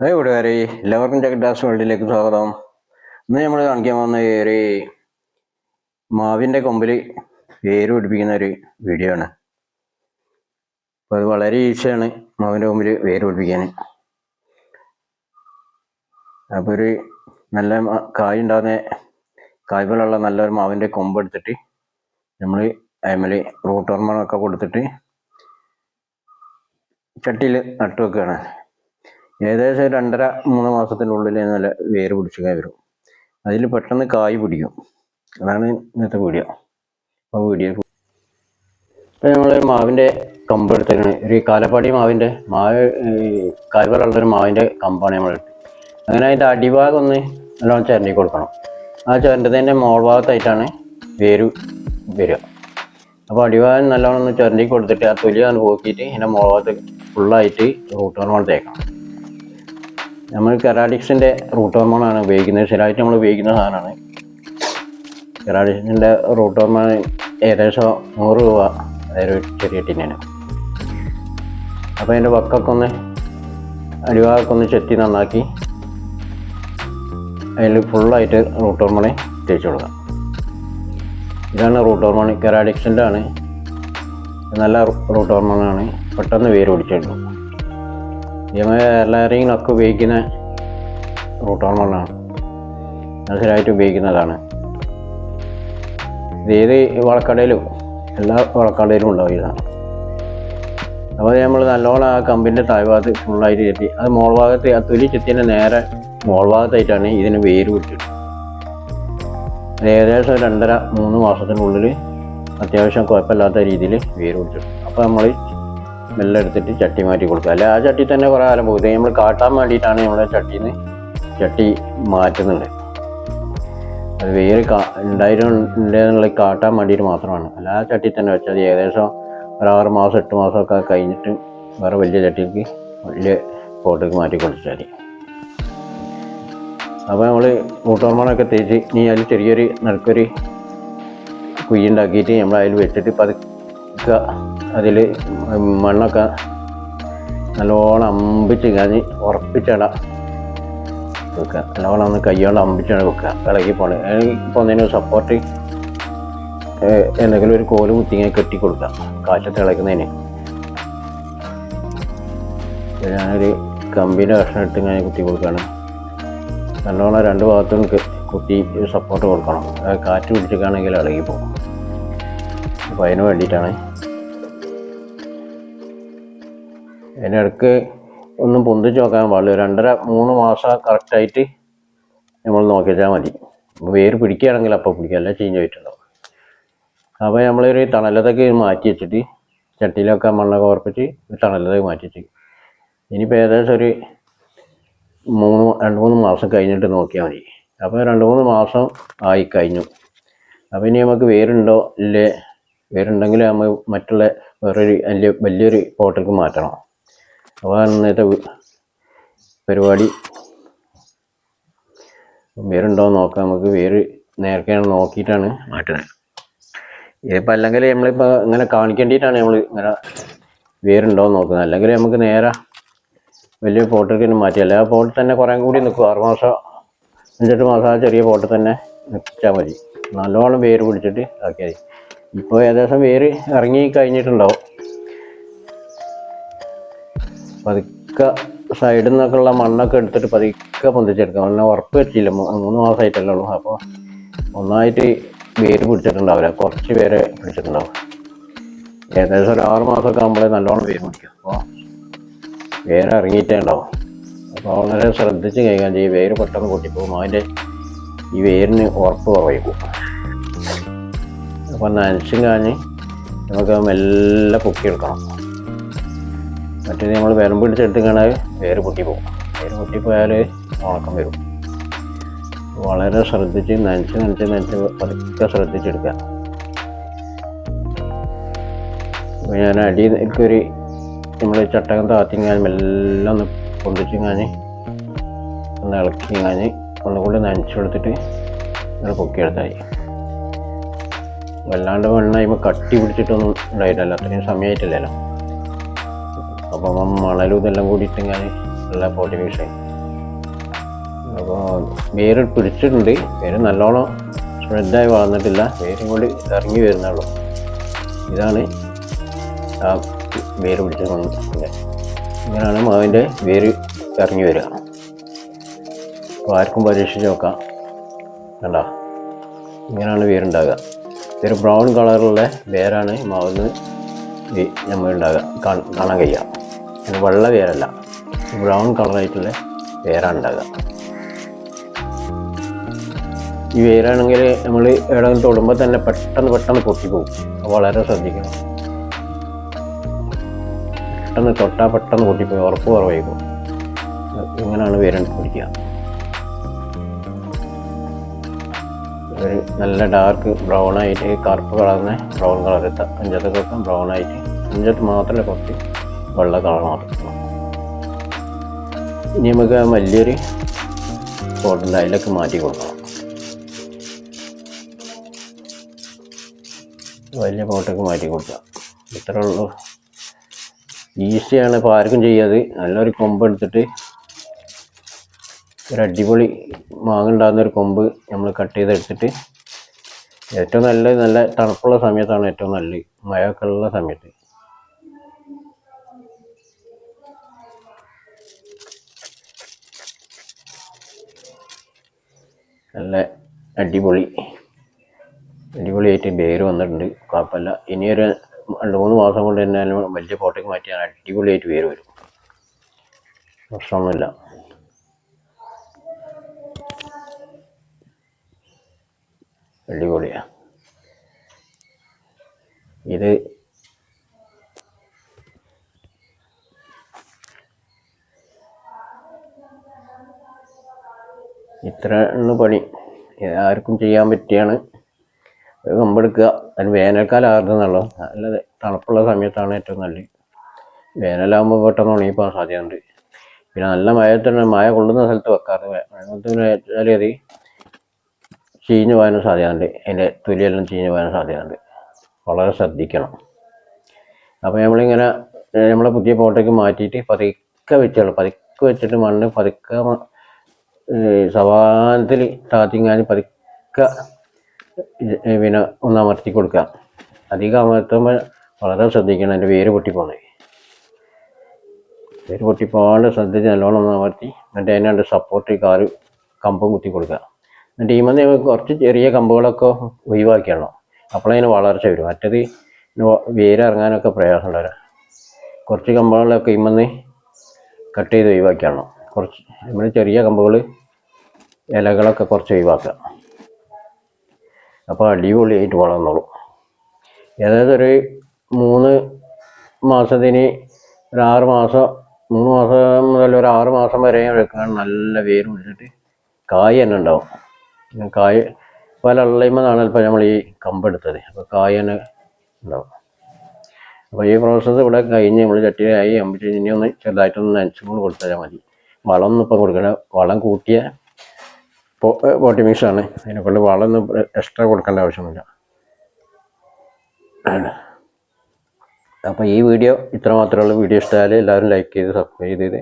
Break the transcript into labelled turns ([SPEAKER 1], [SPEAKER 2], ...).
[SPEAKER 1] Hi കൂട്ടുകാരെ എല്ലാവർക്കും ജഗഡാസ് വേൾഡിലേക്ക് സ്വാഗതം. ഇന്ന് നമ്മൾ കാണിക്കാൻ പോകുന്ന ഒരു മാവിന്റെ കൊമ്പിൽ വേര് പിടിപ്പിക്കുന്ന ഒരു വീഡിയോ ആണ്. അപ്പോൾ അത് വളരെ ഈസിയാണ് മാവിന്റെ കൊമ്പിൽ വേര് പിടിപ്പിക്കാൻ അപ്പോൾ ഒരു നല്ല കായ് ഉണ്ടാകുന്ന കായ്പോലുള്ള നല്ലൊരു മാവിന്റെ കൊമ്പ് എടുത്തിട്ട് നമ്മൾ അതിമേൽ റൂട്ട് ഹോർമോണൊക്കെ കൊടുത്തിട്ട് ചട്ടിയിൽ നട്ടു വെക്കുകയാണ് ഏകദേശം രണ്ടര മൂന്ന് മാസത്തിനുള്ളിൽ നല്ല വേര് പിടിച്ച് വരും. അതിൽ പെട്ടെന്ന് കായ് പിടിക്കും. അതാണ് ഇന്നത്തെ വീഡിയോ. അപ്പോൾ വീഡിയോ ഇപ്പം നമ്മൾ മാവിന്റെ കമ്പ് എടുത്തിരുന്നത് ഒരു കാലപ്പാടി മാവിന്റെ മാവ് കായ്വലുള്ള ഒരു മാവിന്റെ കമ്പാണ് നമ്മൾ അങ്ങനെ അതിന്റെ അടിഭാഗം ഒന്ന് നല്ലോണം ചിരണ്ടി കൊടുക്കണം. ആ ചിരണ്ടതിന്റെ മോൾ ഭാഗത്തായിട്ടാണ് വേര് വരിക. അപ്പോൾ അടിഭാഗം നല്ലോണം ഒന്ന് ചിരണ്ടി കൊടുത്തിട്ട് ആ തൊലി ഒന്ന് പോക്കിയിട്ട് ഇതിന്റെ മോൾ ഭാഗത്ത് ഫുള്ളായിട്ട് റൂട്ട് ഹോർമോൺ തേക്കണം നമ്മൾ കെറാഡിക്സിന്റെ റൂട്ട് ഹോർമോണാണ് ഉപയോഗിക്കുന്നത്. സ്ഥിരമായിട്ട് നമ്മൾ ഉപയോഗിക്കുന്ന സാധനമാണ്. കെറാഡിക്സിന്റെ റൂട്ട് ഹോർമോൺ ഏകദേശം നൂറ് രൂപ അതായത് ചെറിയ ടിന്നാണ് അപ്പോൾ അതിന്റെ വക്കൊക്കെ ഒന്ന് അടിഭാഗമൊക്കെ ഒന്ന് ചെത്തി നന്നാക്കി അതിൽ ഫുള്ളായിട്ട് റൂട്ട് ഹോർമോണെ തേച്ച് കൊടുക്കാം ഇതാണ് റൂട്ട് ഹോർമോൺ കെറാഡിക്സിന്റെ ആണ് നല്ല റൂട്ട് ഹോർമോണാണ്. പെട്ടെന്ന് വേര് പിടിച്ചെടുക്കും എല്ലാവരെയൊക്കെ ഉപയോഗിക്കുന്ന റൂട്ട് ഹോർമോണാണ് സ്ഥിരമായിട്ട് ഉപയോഗിക്കുന്നതാണ്. ഇത് ഏത് വളക്കടയിലും എല്ലാ വളക്കടയിലും ഉണ്ടാവും ഇതാണ്. അപ്പോൾ നമ്മൾ നല്ലോണം ആ കമ്പിന്റെ താഴ്ഭാഗത്ത് ഫുള്ളായിട്ട് ചെത്തി അത് മോൾ ഭാഗത്ത് ആ തൊലി ചെത്തിന്റെ നേരെ മോൾ ഭാഗത്തായിട്ടാണ് ഇതിന് വേര് വിട്ടത് ഏകദേശം രണ്ടര മൂന്ന് മാസത്തിനുള്ളിൽ അത്യാവശ്യം കുഴപ്പമില്ലാത്ത രീതിയിൽ വേര് പിടിച്ചു അപ്പോൾ നമ്മൾ മെല്ലെ എടുത്തിട്ട് ചട്ടി മാറ്റി കൊടുക്കുക. അല്ലെ ആ ചട്ടി തന്നെ കുറേ കാലം പോകും. ഇത് നമ്മൾ കാട്ടാൻ വേണ്ടിയിട്ടാണ് നമ്മളെ ചട്ടിന്ന് ചട്ടി മാറ്റുന്നത്. അത് വേര് കാ ഉണ്ടായിരുന്നുള്ള കാട്ടാൻ വേണ്ടിയിട്ട് മാത്രമാണ്. അല്ല ആ ചട്ടി തന്നെ വെച്ചാൽ അത് ഏകദേശം ഒരാറ് മാസം എട്ട് മാസമൊക്കെ കഴിഞ്ഞിട്ട് വേറെ വലിയ ചട്ടിക്ക് വലിയ പോട്ടേക്ക് മാറ്റി കൊടുത്താൽ മതി. അപ്പോൾ നമ്മൾ മൂട്ടോർമണൊക്കെ തേച്ച് ഇനി അതിൽ ചെറിയൊരു നടുക്കൊരു കുഴി ഉണ്ടാക്കിയിട്ട് നമ്മൾ അതിൽ വെച്ചിട്ട് പതുക്കെ അതിൽ മണ്ണൊക്കെ നല്ലോണം അമ്പിച്ച് കഴിഞ്ഞ് ഉറപ്പിച്ചട. വെക്കുക നല്ലോണം ഒന്ന് കൈയോണ്ട് അമ്പിച്ചാണ് വെക്കുക ഇളകി പോണേ. പോകുന്നതിന് സപ്പോർട്ട് എന്തെങ്കിലും ഒരു കോൽ കുത്തിങ്ങനെ കെട്ടി കൊടുക്കുക കാറ്റത്ത് ഇളക്കുന്നതിന്. ഞാനൊരു കമ്പിന്റെ കഷ്ണം ഇട്ട് ഇങ്ങനെ കുത്തി കൊടുക്കുകയാണ് നല്ലോണം രണ്ട് ഭാഗത്തും കുത്തി സപ്പോർട്ട് കൊടുക്കണം. കാറ്റ് പിടിച്ചിട്ടാണെങ്കിൽ ഇളകി പോകും. അപ്പോൾ അതിന് വേണ്ടിയിട്ടാണ് അതിനിടക്ക് ഒന്നും പൊന്തിച്ച് നോക്കാൻ പാടില്ല. രണ്ടര മൂന്ന് മാസം കറക്റ്റായിട്ട് നമ്മൾ നോക്കിച്ചാൽ മതി. വേര് പിടിക്കുകയാണെങ്കിൽ അപ്പോൾ പിടിക്കുക അല്ല ചീഞ്ഞ് പോയിട്ടുണ്ടാവും അപ്പോൾ നമ്മളൊരു തണലത്തൊക്കെ മാറ്റി വെച്ചിട്ട് ചട്ടിയിലൊക്കെ മണ്ണൊക്കെ ഉറപ്പിച്ച് തണലത്തൊക്കെ മാറ്റി വെച്ച്. ഇനിയിപ്പോൾ ഏകദേശം ഒരു മൂന്ന് രണ്ട് മൂന്ന് മാസം കഴിഞ്ഞിട്ട് നോക്കിയാൽ മതി. അപ്പോൾ രണ്ട് മൂന്ന് മാസം ആയി കഴിഞ്ഞു. അപ്പോൾ ഇനി നമുക്ക് വേരുണ്ടോ? ഇല്ലേ? വേരുണ്ടെങ്കിൽ നമ്മൾ മറ്റുള്ള വേറൊരു വലിയ വലിയൊരു പോട്ടിലേക്ക് മാറ്റണം. അപ്പോൾ ഇന്നത്തെ പരിപാടി. വേരുണ്ടോ നോക്കാം. നമുക്ക് വേര് നേരത്തെയാണ് നോക്കിയിട്ടാണ് മാറ്റുന്നത്. ഇതിപ്പോൾ അല്ലെങ്കിൽ നമ്മളിപ്പോൾ ഇങ്ങനെ കാണിക്കേണ്ടിയിട്ടാണ് നമ്മൾ ഇങ്ങനെ വേരുണ്ടോ നോക്കുന്നത്. അല്ലെങ്കിൽ നമുക്ക് നേരെ വലിയ പോട്ടിലേക്ക് തന്നെ മാറ്റി. അല്ലെങ്കിൽ ആ പോട്ടിൽ തന്നെ കുറേ കൂടി നിൽക്കും. ആറ് മാസം അഞ്ചെട്ട് മാസം ആ ചെറിയ പോട്ടിൽ തന്നെ നിൽച്ചാൽ മതി. നല്ലോണം വേര് പിടിച്ചിട്ട് ആക്കിയാൽ മതി. ഇപ്പോൾ ഏകദേശം വേര് ഇറങ്ങി കഴിഞ്ഞിട്ടുണ്ടാവും. പതുക്കെ സൈഡിൽ നിന്നൊക്കെ ഉള്ള മണ്ണൊക്കെ എടുത്തിട്ട് പതുക്കെ പൊന്തിച്ചെടുക്കാം. നല്ല ഉറപ്പ് വെച്ചില്ല മൂന്ന് മാസമായിട്ടല്ലേ ഉള്ളൂ. അപ്പോൾ ഒന്നായിട്ട് വേര് പിടിച്ചിട്ടുണ്ടാവില്ല. കുറച്ച് പേര് പിടിച്ചിട്ടുണ്ടാവും. ഏകദേശം ഒരു ആറ് മാസമൊക്കെ ആകുമ്പോഴേ നല്ലോണം വേര് പിടിക്കും. അപ്പോൾ വേര് ഇറങ്ങിയിട്ടേ ഉണ്ടാവും. അപ്പോൾ വളരെ ശ്രദ്ധിച്ച് കൈകാര്യം ചെയ്യും. വേര് പെട്ടെന്ന് പൊട്ടിപ്പോകും. അതിന്റെ ഈ വേരിന് ഉറപ്പ് കുറയും അപ്പോൾ നനച്ചും കാഞ്ഞ് നമുക്ക് മെല്ലെ പൊക്കിയെടുക്കണം. മറ്റേ നമ്മൾ വിരം പിടിച്ചെടുത്തിങ്ങനെ വേര് പൊട്ടിപ്പോകും വേര് പൊട്ടിപ്പോയാൽ ഉണക്കം വരും. വളരെ ശ്രദ്ധിച്ച് നനച്ച് നനച്ച് നനച്ച് പതുക്കെ ശ്രദ്ധിച്ചെടുക്കുക. അപ്പോൾ ഞാൻ അടിയിലേക്കൊരു നമ്മൾ ചട്ടകം താത്തിങ്ങാൻ മെല്ലെ ഒന്ന് പൊന്തിച്ചിങ്ങാഞ്ഞ് ഒന്ന് ഇളക്കിങ്ങാഞ്ഞ് ഒന്നുകൂടി നനച്ചെടുത്തിട്ട് ഇങ്ങനെ പൊക്കിയെടുത്തായി. വല്ലാണ്ട് വെള്ളം കഴിയുമ്പോൾ കട്ടി പിടിച്ചിട്ടൊന്നും ഉണ്ടായിട്ടല്ലോ. അത്രയും സമയമായിട്ടില്ലല്ലോ അപ്പം മണലും ഇതെല്ലാം കൂടി ഇട്ടിങ്ങനെ നല്ല പോട്ടി മിക്സ് അപ്പോൾ വേര് പിടിച്ചിട്ടുണ്ട്. വേര് നല്ലോണം സ്പ്രെഡായി വളർന്നിട്ടില്ല. വേരും കൂടി ഇറങ്ങി വരുന്നുള്ളൂ. ഇതാണ് ആ വേര് പിടിച്ച് ഇങ്ങനെയാണ് മാവിന്റെ വേര് ഇറങ്ങി വരിക. അപ്പോൾ ആർക്കും പരീക്ഷിച്ച് നോക്കാം. കണ്ടോ? ഇങ്ങനെയാണ് വേരുണ്ടാകുക. ഇതൊരു ബ്രൗൺ കളറുള്ള വേരാണ് മാവിൽ നിന്ന് നമ്മൾ ഉണ്ടാകുക കാണാൻ കഴിയുക ഇത് വെള്ള വേരല്ല ബ്രൗൺ കളറായിട്ടുള്ള വേരാണ് ഉണ്ടാകുക ഈ വേരാണെങ്കിൽ നമ്മൾ എവിടെയെങ്കിലും തൊടുമ്പോൾ തന്നെ പെട്ടെന്ന് പെട്ടെന്ന് പൊട്ടിപ്പോകും പോകും. വളരെ ശ്രദ്ധിക്കണം. പെട്ടെന്ന് തൊട്ടാൽ പെട്ടെന്ന് പൊട്ടിപ്പോയി ഉറപ്പ് കുറവായിരിക്കും ഇങ്ങനെയാണ് വേരണ്ട് പിടിക്കുക. ഒരു നല്ല ഡാർക്ക് ബ്രൗൺ ആയിട്ട് കറുപ്പ് കളറിന് ബ്രൗൺ കളർ എത്താം അഞ്ചത്തൊക്കെ ബ്രൗൺ ആയിട്ട് അഞ്ചത്ത് മാത്രമല്ല കുറച്ച് വെള്ള കളർ മാത്രം ഇനി നമുക്ക് വലിയൊരു പോട്ടുണ്ട് അതിലൊക്കെ മാറ്റി കൊടുക്കണം. വലിയ പോട്ടൊക്കെ മാറ്റി കൊടുക്കാം. ഇത്രേ ഉള്ളൂ. ഈസിയാണ് ഇപ്പോൾ ആർക്കും ചെയ്യാതെ. നല്ലൊരു കൊമ്പ് എടുത്തിട്ട് ഒരു അടിപൊളി മാങ്ങ ഉണ്ടാകുന്ന ഒരു കൊമ്പ് നമ്മൾ കട്ട് ചെയ്തെടുത്തിട്ട് ഏറ്റവും നല്ല നല്ല തണുപ്പുള്ള സമയത്താണ് ഏറ്റവും നല്ലത്. മഴയൊക്കെ ഉള്ള സമയത്ത്. നല്ല അടിപൊളി അടിപൊളിയായിട്ട് പേര് വന്നിട്ടുണ്ട്. കുഴപ്പമില്ല. ഇനിയൊരു രണ്ട് മൂന്ന് മാസം കൊണ്ട് തന്നെ വലിയ പോട്ടേക്ക് മാറ്റിയാൽ അടിപൊളിയായിട്ട് പേര് വരും. പ്രശ്നമൊന്നുമില്ല. അടിപൊളിയാണ് ഇത് ഇത്ര ഉള്ള പണി. ആർക്കും ചെയ്യാൻ പറ്റിയാണ്. കമ്പെടുക്കുക. അതിന് വേനൽക്കാലം ആർന്നുള്ളൂ നല്ല തണുപ്പുള്ള സമയത്താണ് ഏറ്റവും നല്ലത്. വേനലാകുമ്പോൾ പെട്ടെന്ന് ഉണങ്ങിപ്പോകാൻ സാധ്യതയുണ്ട്. പിന്നെ നല്ല മഴത്തിന് മഴ കൊള്ളുന്ന സ്ഥലത്ത് വെക്കാറ്. വെള്ളത്തിന് വെച്ചാൽ അത് ചീഞ്ഞു പോകാനും സാധ്യതയുണ്ട്. അതിന്റെ തൊലിയെല്ലാം ചീഞ്ഞു പോകാനും സാധ്യതയുണ്ട്. വളരെ ശ്രദ്ധിക്കണം. അപ്പോൾ നമ്മളിങ്ങനെ നമ്മളെ പുതിയ പോട്ടേക്ക് മാറ്റിയിട്ട് പതുക്കെ വെച്ചോളൂ. പതുക്കെ വെച്ചിട്ട് മണ്ണ് പതുക്കെ സമാനത്തിൽ താത്തിങ്ങാനും പതുക്കെ പിന്നെ ഒന്ന് അമർത്തി കൊടുക്കുക. അധികം അമർത്തുമ്പോൾ വളരെ ശ്രദ്ധിക്കണം എന്റെ വേര് പൊട്ടിപ്പോണേ. വേര് പൊട്ടിപ്പോകാണ്ട് ശ്രദ്ധിച്ച് നല്ലോണം ഒന്ന് അമർത്തി എന്നിട്ട് അതിനുണ്ട് സപ്പോർട്ട് കാറ് കമ്പും കുത്തി കൊടുക്കുക. എന്നിട്ട് ഈ മതി കുറച്ച് ചെറിയ കമ്പുകളൊക്കെ ഒഴിവാക്കിയാണോ? അപ്പോഴതിന് വളർച്ച വരും. മറ്റത് വേരിറങ്ങാനൊക്കെ പ്രയാസമുണ്ടാവില്ല കുറച്ച് കമ്പുകളൊക്കെ ഇമ്മന്ന് കട്ട് ചെയ്ത് ഒഴിവാക്കിയാണോ? കുറച്ച് നമ്മൾ ചെറിയ കമ്പുകൾ ഇലകളൊക്കെ കുറച്ച് ഒഴിവാക്കുക. അപ്പോൾ അടിപൊളിയായിട്ട് വളർന്നോളും. ഏതായാലും ഒരു മൂന്ന് മാസത്തിന് ഒരു ആറ് മാസം മൂന്ന് മാസം മുതൽ ഒരു ആറ് മാസം വരെ വെക്കാൻ നല്ല വേര് പിടിച്ചിട്ട് കായ് തന്നെ ഉണ്ടാവും. കായ് പല ഉള്ളയിമെന്നാണ് ഇപ്പോൾ നമ്മൾ ഈ കമ്പെടുത്തത് അപ്പോൾ കായ് തന്നെ ഉണ്ടാവും. അപ്പോൾ ഈ പ്രോസസ്സ് ഇവിടെ കഴിഞ്ഞ് നമ്മൾ ചട്ടിയായി അമ്പിച്ച് ഇനി ഒന്ന് ചെറുതായിട്ടൊന്ന് നനച്ചും കൂടി കൊടുത്താൽ മതി. വളം ഒന്നും ഇപ്പം കൊടുക്കണം വളം കൂട്ടിയ പോട്ടി മിക്സാണ് ആണ്. അതിനെ കൊണ്ട് വളം ഒന്നും എക്സ്ട്രാ കൊടുക്കേണ്ട ആവശ്യമില്ല അപ്പോൾ ഈ വീഡിയോ ഇത്ര മാത്രമുള്ള വീഡിയോ ഇഷ്ടമായാലും എല്ലാവരും ലൈക്ക് ചെയ്ത് സബ്സ്ക്രൈബ് ചെയ്ത്.